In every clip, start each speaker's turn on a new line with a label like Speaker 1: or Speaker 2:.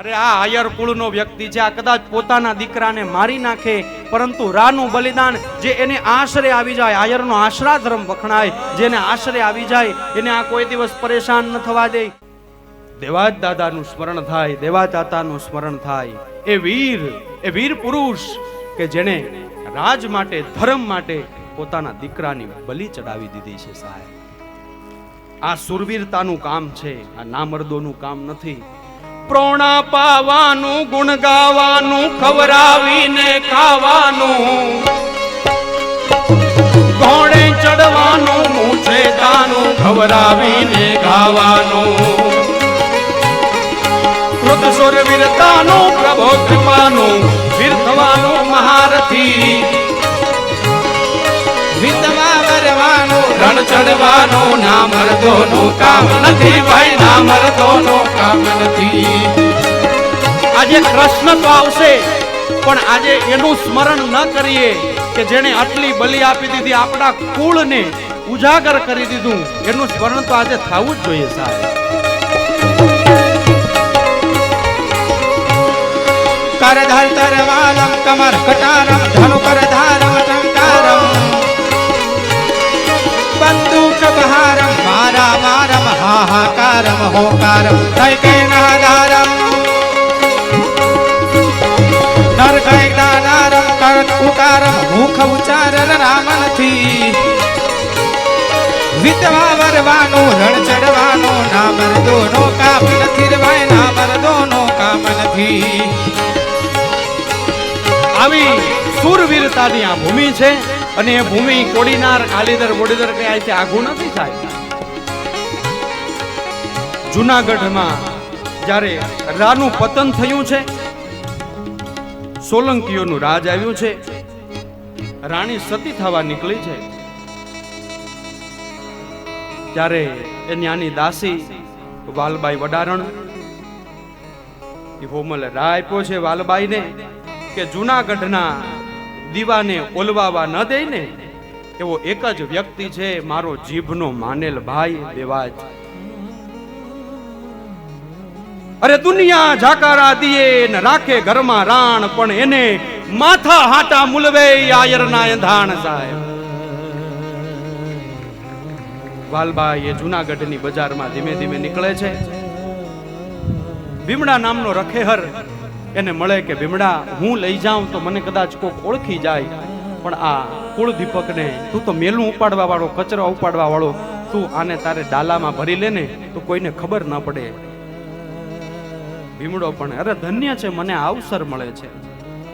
Speaker 1: અરે આ આયર કુળનો વ્યક્તિ છે, આ કદાચ પોતાના દીકરાને મારી નાખે, પરંતુ રાનું બલિદાન જે એને આશરે આવી જાય આયરનો આશરા ધર્મ વખણાય, જેને આશરે આવી જાય, એને આ કોઈ દિવસ પરેશાન ન થવા દે. દેવાજ દાદાનું સ્મરણ થાય દેવા દાતાનું સ્મરણ થાય. એ વીર એ વીર પુરુષ કે જેણે રાજ માટે, ધર્મ માટે પોતાના દીકરાની બલિ ચડાવી દીધી છે સાહેબ. આ સુરવીરતાનું કામ છે, આ નામર્દોનું કામ નથી. પ્રોણા પાવાનું, ગુણ ગાવાનું ખવરાવીને ખાવાનું. ઘોડે ચડવાનું, મૂછે દાનું ખવરાવીને ખાવાનું કૃત સુરવીરતાનું પ્રભો કૃપાનું. ચડવાનું ના મર્દોનું કામ નથી ભાઈ ના મર્દોનું કામ નથી. આજે કૃષ્ણ તો આવશે, પણ આજે એનું સ્મરણ ન કરીએ કે જેણે આટલી બલિ આપી દીધી, આપણા કુળને ઉજાગર કરી દીધું. એનું સ્મરણ તો આજે થવું જ જોઈએ સાહેબ.
Speaker 2: કરધર તરવાલમ, કમર કટારમ ધનુ કરધારમ બંદૂક બહારમ મારા મારમ હાહાકારમ હોકારમ કૈકેનાદારમ નર કૈનાદારમ કરત ઉકારમ મુખ ઉચ્ચારણ રામનથી વિધવા વરવાનું રણ ચડવાનું ના મરદોનો કામ નથી રવાય ના મરદોનો કામ નથી
Speaker 1: આવી સુરવીરતાની આ ભૂમિ છે અને એ ભૂમિ કોડીનાર કાલીદર બોડીદર કે આ આઘું નથી થાય. જુનાગઢમાં જ્યારે રાનું પતન થયું છે, સોલંકીઓનું રાજ આવ્યું છે, રાણી સતી થવા નીકળી છે, ત્યારે એ ન્યાની દાસી વાલબાઈ વડારણ એ હોમલે રા આપ્યો છે વાલબાઈને કે જુનાગઢના દીવાને ઓલવાવા ન દે ને? એવો એક જ વ્યક્તિ છે, મારો જીભનો માનેલ ભાઈ દેવાજ. અરે દુનિયા જાકારા દીએ ને રાખે ઘરમાં રાણ, પણ એને માથા હાટા મુલવે આયરના અંધાણ સાહેબ. વાલબાઈ એ જુનાગઢની બજારમાં ધીમે ધીમે નીકળે છે. ભીમડા નામનો રખેહર એને મળે કે, ભીમડા, હું લઈ જાઉં તો મને કદાચ કોક ઓળખી જાય. પણ આ કુળદીપકને તું તો મેલું ઉપાડવા વાળો, કચરો ઉપાડવા વાળો, તું આને તારે ડાલામાં ભરી લે ને, તો કોઈને ખબર ન પડે. ભીમડો પણ, અરે, ધન્ય છે, મને અવસર મળે છે.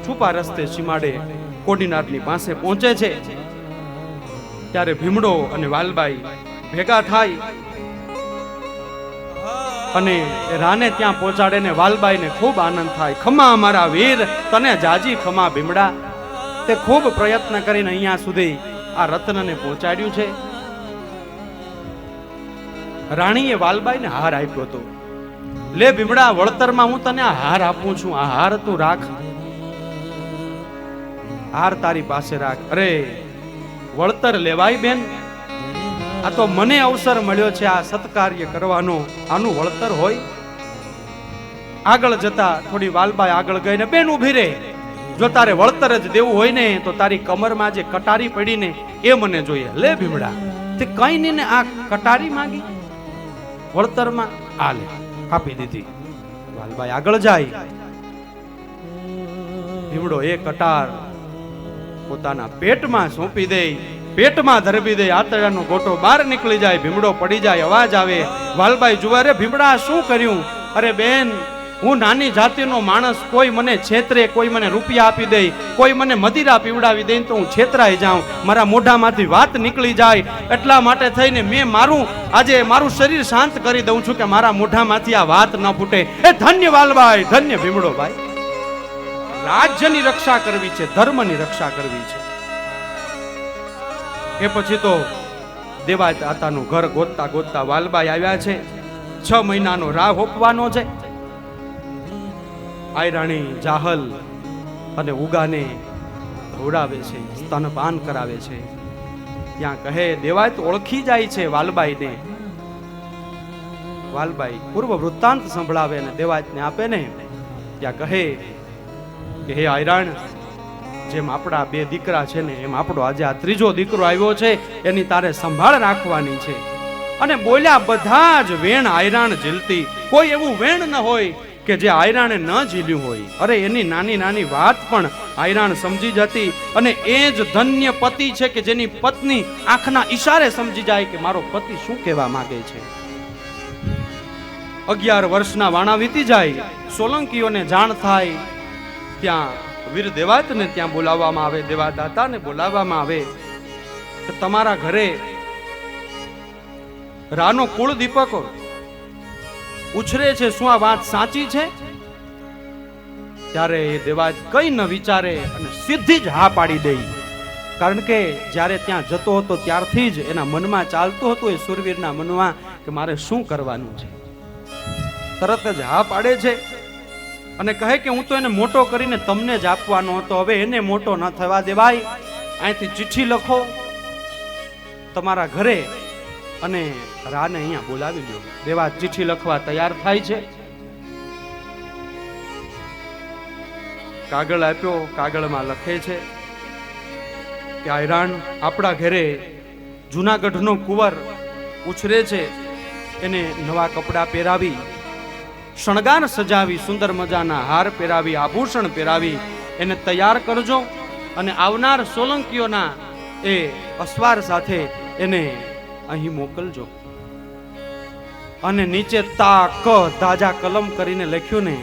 Speaker 1: છુપા રસ્તે સીમાડે કોડીનારની પાસે પહોંચે છે. ત્યારે ભીમડો અને વાલબાઈ ભેગા થાય અને રાને ત્યાં પહોંચાડે ને વાલબાઈને ખૂબ આનંદ થાય. ખમા અમારા વીર, તને જાજી ખમા ભીમડા. તે ખૂબ પ્રયત્ન કરીને અહીંયા સુધી આ રત્નને પહોંચાડ્યું છે. રાણીએ વાલબાઈને હાર આપ્યો હતો. લે ભીમડા, વળતરમાં હું તને આ હાર આપું છું. આ હાર તું રાખ. હાર તારી પાસે રાખ. અરે, વળતર લેવાય બેન. આ તો મને અવસર મળ્યો છે આ સત્કાર્ય કરવાનો. આનું વળતર હોય. આગળ જતા થોડી વાલબાઈ આગળ ગઈને બેન ઊભી રે. જો તારે વળતર જ દેવું હોય ને, તો તારી કમરમાં જે કટારી પડી ને, એ મને જોઈએ. લે ભીમડા, તે કઈ નહીં ને આ કટારી માંગી. વળતરમાં આ લે, આપી દીધી. વાલબાઈ આગળ જાય. ભીમડો એ કટાર પોતાના પેટમાં સોંપી દે. પેટમાં ધરબી દે આતડાનો ગોટો બહાર નીકળી જાય ભીમડો પડી જાય, અવાજ આવે. વાલભાઈ જુવારે ભીમડા શું કર્યું? અરે બેન, હું નાની જાતિનો માણસ, કોઈ મને છેતરે, કોઈ મને રૂપિયા આપી દે, કોઈ મને મદિરા પીવડાવી દે, તો હું છેતરાઈ જાઉં. મારા મોઢામાંથી વાત નીકળી જાય. એટલા માટે થઈને મેં મારું, આજે મારું શરીર શાંત કરી દઉં છું કે મારા મોઢામાંથી આ વાત ન ફૂટે. એ ધન્ય વાલભાઈ ધન્ય ભીમડો ભાઈ. રાજ્યની રક્ષા કરવી છે, ધર્મની રક્ષા કરવી છે. એ પછી તો દેવાય તાતાનું ઘર ગોતતા ગોતતા વાલબાઈ આવ્યા છે. છ મહિનાનો રાહ હોપવાનો છે. આયરાણી જાહલ અને ઉગાને ધોડાવે છે, સ્તનપાન કરાવે છે. ત્યાં કહે, દેવાય ઓળખી જાય છે વાલબાઈને. વાલબાઈ પૂર્વ વૃત્તાંત સંભળાવે અને દેવાયતને આપે ને. ત્યાં કહે, કે હે આયરાણ જેમ આપણા બે દીકરા છે ને, એમ આપણો આજે આ ત્રીજો દીકરો આવ્યો છે, એની તારે સંભાળ રાખવાની છે. અને બોલ્યા, બધા જ વેણ આયરાણ ઝીલતી. કોઈ એવું વેણ ન હોય કે જે આયરાણે ન ઝીલ્યું હોય. અરે, એની નાની નાની વાત પણ આયરાણ સમજી જતી અને એ જ ધન્ય પતિ છે કે જેની પત્ની આંખના ઈશારે સમજી જાય કે મારો પતિ શું કહેવા માંગે છે. અગિયાર વર્ષના વાણા વીતી જાય, સોલંકીઓને જાણ થાય, ત્યાં વીર દેવાતને ત્યાં બોલાવવામાં આવે, દેવાદાતાને બોલાવવામાં આવે. કે તમારા ઘરે રાનો કુળ દીપક ઉછરે છે, શું આ વાત સાચી છે? ત્યારે એ દેવાજ કઈ ન વિચારે અને સીધી જ હા પાડી દઈ કારણ કે જ્યારે ત્યાં જતો હતો, ત્યારથી જ એના મનમાં ચાલતું હતું, એ સુરવીરના મનમાં કે મારે શું કરવાનું છે? તરત જ હા પાડે છે. અને કહે કે હું તો એને મોટો કરીને તમને જ આપવાનો હતો. હવે એને મોટો ન થવા દેવાય. અહીંથી ચિઠ્ઠી લખો. તમારા ઘરે અને રાને અહીંયા બોલાવી દો દેવા ચિઠ્ઠી લખવા તૈયાર થાય છે. કાગળ આપ્યો, કાગળમાં લખે છે કે આયરાણ આપણા ઘરે જૂનાગઢનો કુંવર ઉછરે છે. એને નવા કપડાં પહેરાવી શણગાર સજાવી, સુંદર મજાના હાર પહેરાવી, આભૂષણ પહેરાવી, એને તૈયાર કરજો અને આવનાર સોલંકીઓના એ અસવાર સાથે એને અહીં મોકલજો. અને નીચે તા ક તાજા કલમ કરીને લખ્યું ને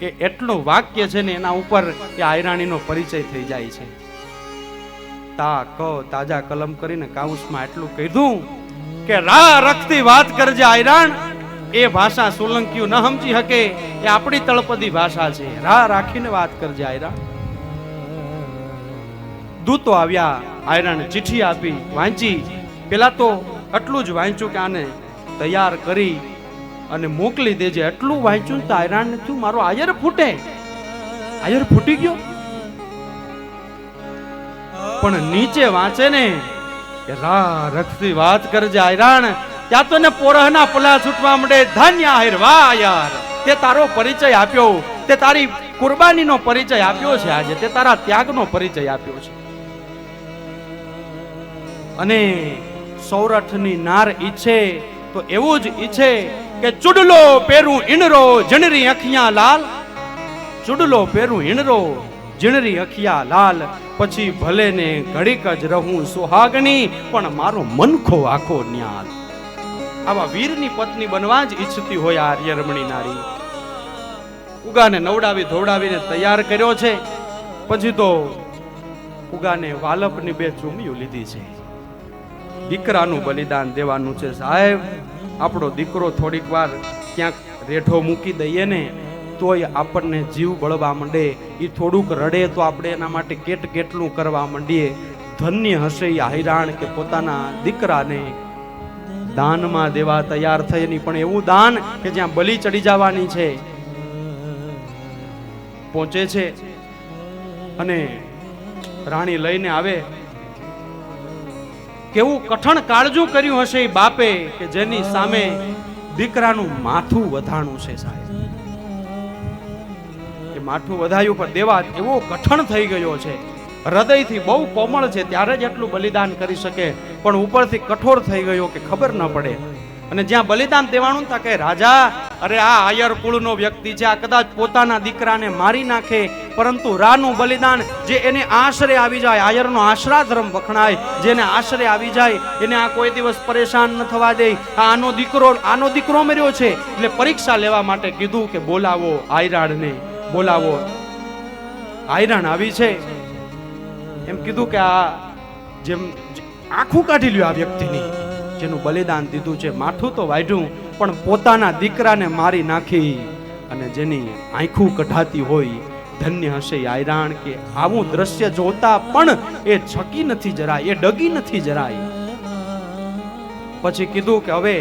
Speaker 1: એ એટલું વાક્ય છે ને એના ઉપર એ આયરાણીનો પરિચય થઈ જાય છે. તા ક તાજા કલમ કરીને કાઉસમાં એટલું કીધું કે રા રખતી વાત કરજે આયરાણ. એ ભાષા સોલંકીઓ ન સમજી શકે, એ આપણી તળપદી ભાષા છે. રાહ રાખીને વાત કરજે, આયરા. દૂતો આવ્યા, આયરાને ચિઠ્ઠી આપી, વાંચી. પેલા તો એટલું જ વાંચ્યું કે આને તૈયાર કરી અને મોકલી દેજે. એટલું વાંચ્યું તો આયરાણ થયું, મારો આયર ફૂટે. આયર ફૂટી ગયો. પણ નીચે વાંચે ને કે રા રખતી વાત કરજે, આયરાણ. ત્યાં તો ને પોરહના પલા છૂટવા માંડે, ધન્ય આહિર વાહ યાર. તે તારો પરિચય આપ્યો. તે તારી કુરબાનીનો પરિચય આપ્યો છે આજે. તે તારા ત્યાગનો પરિચય આપ્યો છે. અને સૌરઠની નાર ઈચ્છે તો એવું જ ઈચ્છે કે ચુડલો પેરું ઈણરો જણરી અખિયા લાલ. ચુડલો પેરું ઈણરો જીણરી અખિયા લાલ. પછી ભલે ને ઘડીક જ રહું સુહાગણી પણ મારો મનખો આખો ન્યાલ. આવા વીરની પત્ની બનવા જ ઈચ્છતી હોય આ આર્યરમણી નારી. ઉગાને નવડાવી ધોવડાવીને તૈયાર કર્યો છે. પછી તો ઉગાને વાલપની બે ચૂમિયું લીધી છે. દીકરાનું બલિદાન દેવાનું છે સાહેબ. આપણો દીકરો થોડીક વાર ક્યાંક રેઠો મૂકી દઈએ ને, તોય આપણને જીવ બળવા માંડે. એ થોડુંક રડે તો આપણે એના માટે કેટ કેટલું કરવા માંડીએ. ધન્ય હશે એ હૈરાણ કે પોતાના દીકરાને દાનમાં દેવા તૈયાર થઈ નહીં પણ એવું દાન કે જ્યાં બલી ચડી જવાની છે. પહોંચે છે અને રાણી લઈને આવે. કેવું કઠણ કાળજું કર્યું હશે બાપે કે જેની સામે દીકરાનું માથું વધાણું છે સાહેબ. એ માથું વધાયું પણ દેવા એવો કઠણ થઈ ગયો છે. હૃદયથી બહુ કોમળ છે, ત્યારે જ એટલું બલિદાન કરી શકે. પણ ઉપરથી કઠોર થઈ ગયો કે ખબર ન પડે. અને જ્યાં બલિદાન દેવાનું તા કે, રાજા, અરે આ આયર કુળનો વ્યક્તિ છે, આ કદાચ પોતાના દીકરાને મારી નાખે, પરંતુ રાનું બલિદાન જે એને આશરે આવી જાય, આયરનો આશરાધર્મ વખણાય, જેને આશરે આવી જાય, એને આ કોઈ દિવસ પરેશાન ન થવા દે. આનો દીકરો આનો દીકરો મર્યો છે. એટલે પરીક્ષા લેવા માટે કીધું કે, બોલાવો આયરાણને, બોલાવો. આયરાણ આવી છે. એમ કીધું કે, આ જેમ આખું કાઢી લ્યો આ વ્યક્તિની. જેનું બલિદાન દીધું છે, માથું તો વાઢ્યું, પણ પોતાના દીકરાને મારી નાખી. અને જેની આંખું કઢાતી હોય, ધન્ય હશે આયરાણ કે આવું દ્રશ્ય જોતા પણ એ છકી નથી જરાય, એ ડગી નથી જરાય. પછી કીધું કે હવે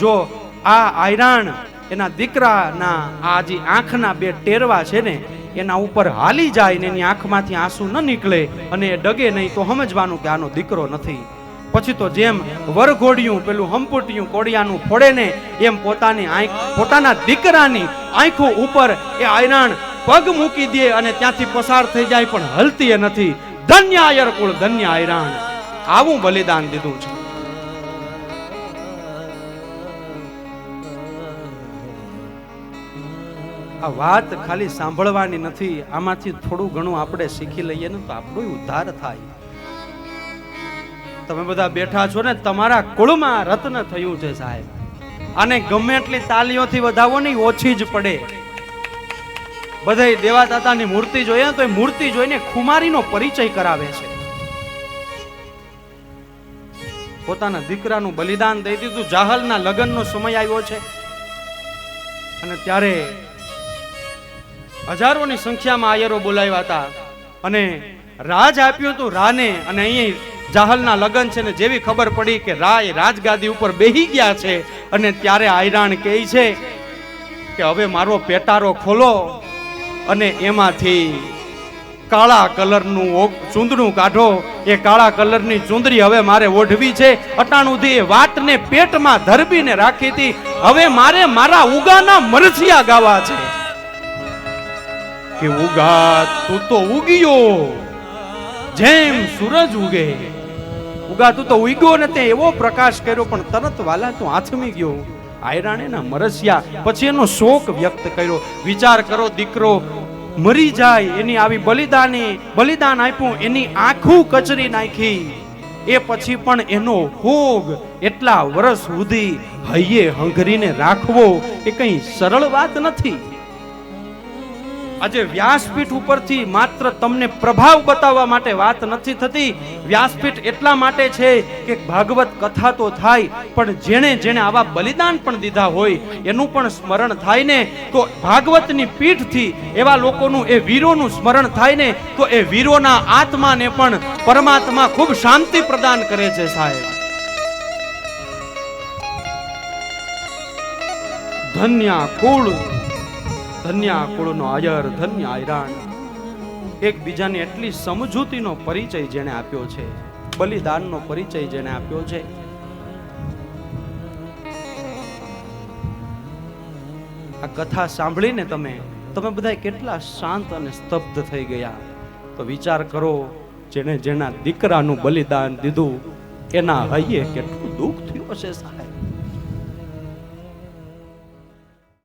Speaker 1: જો આ આયરાણ એના દીકરાના આ જે આંખના બે ટેરવા છે ને એના ઉપર હાલી જાય ને એની આંખમાંથી આંસુ ન નીકળે અને એ ડગે નહીં તો સમજવાનું કે આનો દીકરો નથી. પછી તો જેમ વરઘોડિયું, પેલું હંપુટિયું કોડિયાનું ફોડે ને, એમ પોતાની આંખ, પોતાના દીકરાની આંખો ઉપર એ આયરાણ પગ મૂકી દે અને ત્યાંથી પસાર થઈ જાય, પણ હલતી નથી. ધન્ય આયર કુળ ધન્ય આયરાણ. આવું બલિદાન દીધું છે. આ વાત ખાલી સાંભળવાની નથી. આમાંથી થોડું ઘણું આપણે શીખી લઈએ ને તો આપણો ઉદ્ધાર થાય. તમે બધા બેઠા છો ને, તમારા કુળમાં રત્ન થયું છે સાહેબ. અને ગમે એટલી તાલીઓથી વધાવો નહીં ઓછી જ પડે. બધાય દેવાદાતાની મૂર્તિ જોઈએ તો એ મૂર્તિ જોઈને ખુમારીનો પરિચય કરાવે છે. પોતાના દીકરાનું બલિદાન દઈ દીધું. જાહલના લગ્નનો સમય આવ્યો છે. અને ત્યારે હજારોની સંખ્યામાં આયરો બોલાવ્યા હતા. અને રાજ આપ્યું હતું રાને અને અહીં જાહલના લગ્ન છે ને જેવી ખબર પડી કે રા એ રાજગાદી ઉપર બેહી ગયા છે અને ત્યારે આયરાણ કહે છે કે હવે મારો પેટારો ખોલો અને એમાંથી કાળા કલરનું ચૂંદડું કાઢો. એ કાળા કલરની ચૂંદડી હવે મારે ઓઢવી છે. અટાણુંથી એ વાતને પેટમાં ધરબીને રાખી હતી. હવે મારે મારા ઉગાના મરસિયા ગાવા છે. કે ઉગા, તું તો ઉગ્યો. જેમ સૂરજ ઉગે. ઉગા, તું તો ઉગ્યો ને તે એવો પ્રકાશ કર્યો, પણ તરત વાલા તું આથમી ગયો. આયરાણે ના મરસિયા પછી એનો શોક વ્યક્ત કર્યો. વિચાર કરો, દીકરો, મરી જાય એની આવી બલિદાની, બલિદાન આપ્યું, એની આંખું કચરી નાખી. એ પછી પણ એનો ભોગ એટલા વર્ષ સુધી હૈયે હંગરીને રાખવો, એ કઈ સરળ વાત નથી. આજે વ્યાસપીઠ ઉપરથી માત્ર તમને પ્રભાવ બતાવવા માટે વાત નથી થતી. વ્યાસપીઠ એટલા માટે છે કે ભાગવત કથા તો થાય, પણ જેણે જેણે આવા બલિદાન પણ દીધા હોય, એનું પણ સ્મરણ થાય ને, તો ભાગવતની પીઠથી એવા લોકોનું, એ વીરોનું સ્મરણ થાય ને, તો એ વીરોના આત્માને પણ પરમાત્મા ખૂબ શાંતિ પ્રદાન કરે છે સાહેબ. ધન્યા કુળ ધન્ય કુળનો અયર ધન્ય આયરાણ એકબીજાને એટલી સમજૂતીનો પરિચય જેણે આપ્યો છે, બલિદાનનો પરિચય જેણે આપ્યો છે. આ કથા સાંભળીને તમે તમે બધા કેટલા શાંત અને સ્તબ્ધ થઈ ગયા. તો વિચાર કરો જેને જેના દીકરાનું બલિદાન દીધું, એના હૈયે કેટલું દુઃખ થયું હશે સાહેબ.